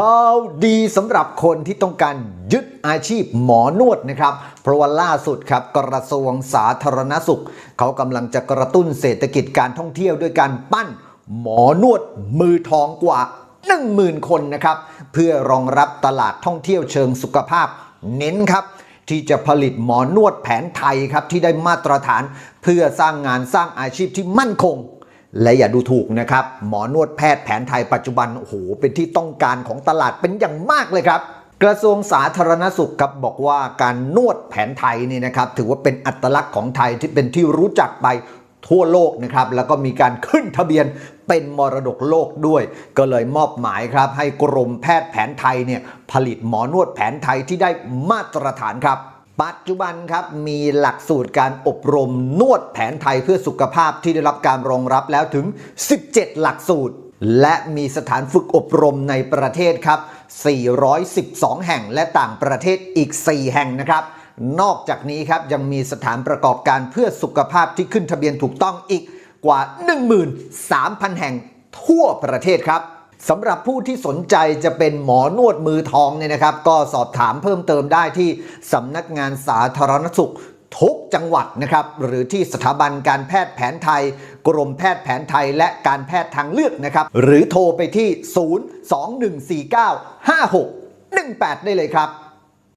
ข่าวดีสำหรับคนที่ต้องการยึดอาชีพหมอนวดนะครับ เพราะว่าล่าสุดครับกระทรวงสาธารณสุข เขากำลังจะกระตุ้นเศรษฐกิจการท่องเที่ยวด้วยการปั้นหมอนวดมือทองกว่า 10,000 คนนะครับ เพื่อรองรับตลาดท่องเที่ยวเชิงสุขภาพเน้นครับที่จะผลิตหมอนวดแผนไทยครับที่ได้มาตรฐาน เพื่อสร้างงานสร้างอาชีพที่มั่นคง และอย่าดูถูกนะครับ หมอนวดแพทย์แผนไทยปัจจุบันโอ้โหเป็นที่ต้องการของตลาดเป็นอย่างมากเลยครับ กระทรวงสาธารณสุขครับบอกว่าการนวดแผนไทยนี่นะครับถือว่าเป็นอัตลักษณ์ของไทยที่เป็นที่รู้จักไปทั่วโลกนะครับแล้วก็มีการขึ้นทะเบียนเป็นมรดกโลกด้วย ก็เลยมอบหมายครับให้กรมแพทย์แผนไทยเนี่ยผลิตหมอนวดแผนไทยที่ได้มาตรฐานครับ ปัจจุบันครับมีหลักสูตรการอบรมนวดแผนไทยเพื่อสุขภาพที่ได้รับการรองรับแล้วถึง 17 หลักสูตร และมีสถานฝึกอบรมในประเทศครับ 412 แห่งและต่างประเทศอีก 4 แห่งนะครับ นอกจากนี้ครับยังมีสถานประกอบการเพื่อสุขภาพที่ขึ้นทะเบียนถูกต้องอีกกว่า 13,000 แห่งทั่วประเทศครับ สำหรับผู้ที่สนใจจะเป็นหมอนวดมือทองเนี่ยนะครับ ก็สอบถามเพิ่มเติมได้ที่สำนักงานสาธารณสุขทุกจังหวัดนะครับ หรือที่สถาบันการแพทย์แผนไทย กรมแพทย์แผนไทยและการแพทย์ทางเลือกนะครับ หรือโทรไปที่ 021495618 ได้เลยครับ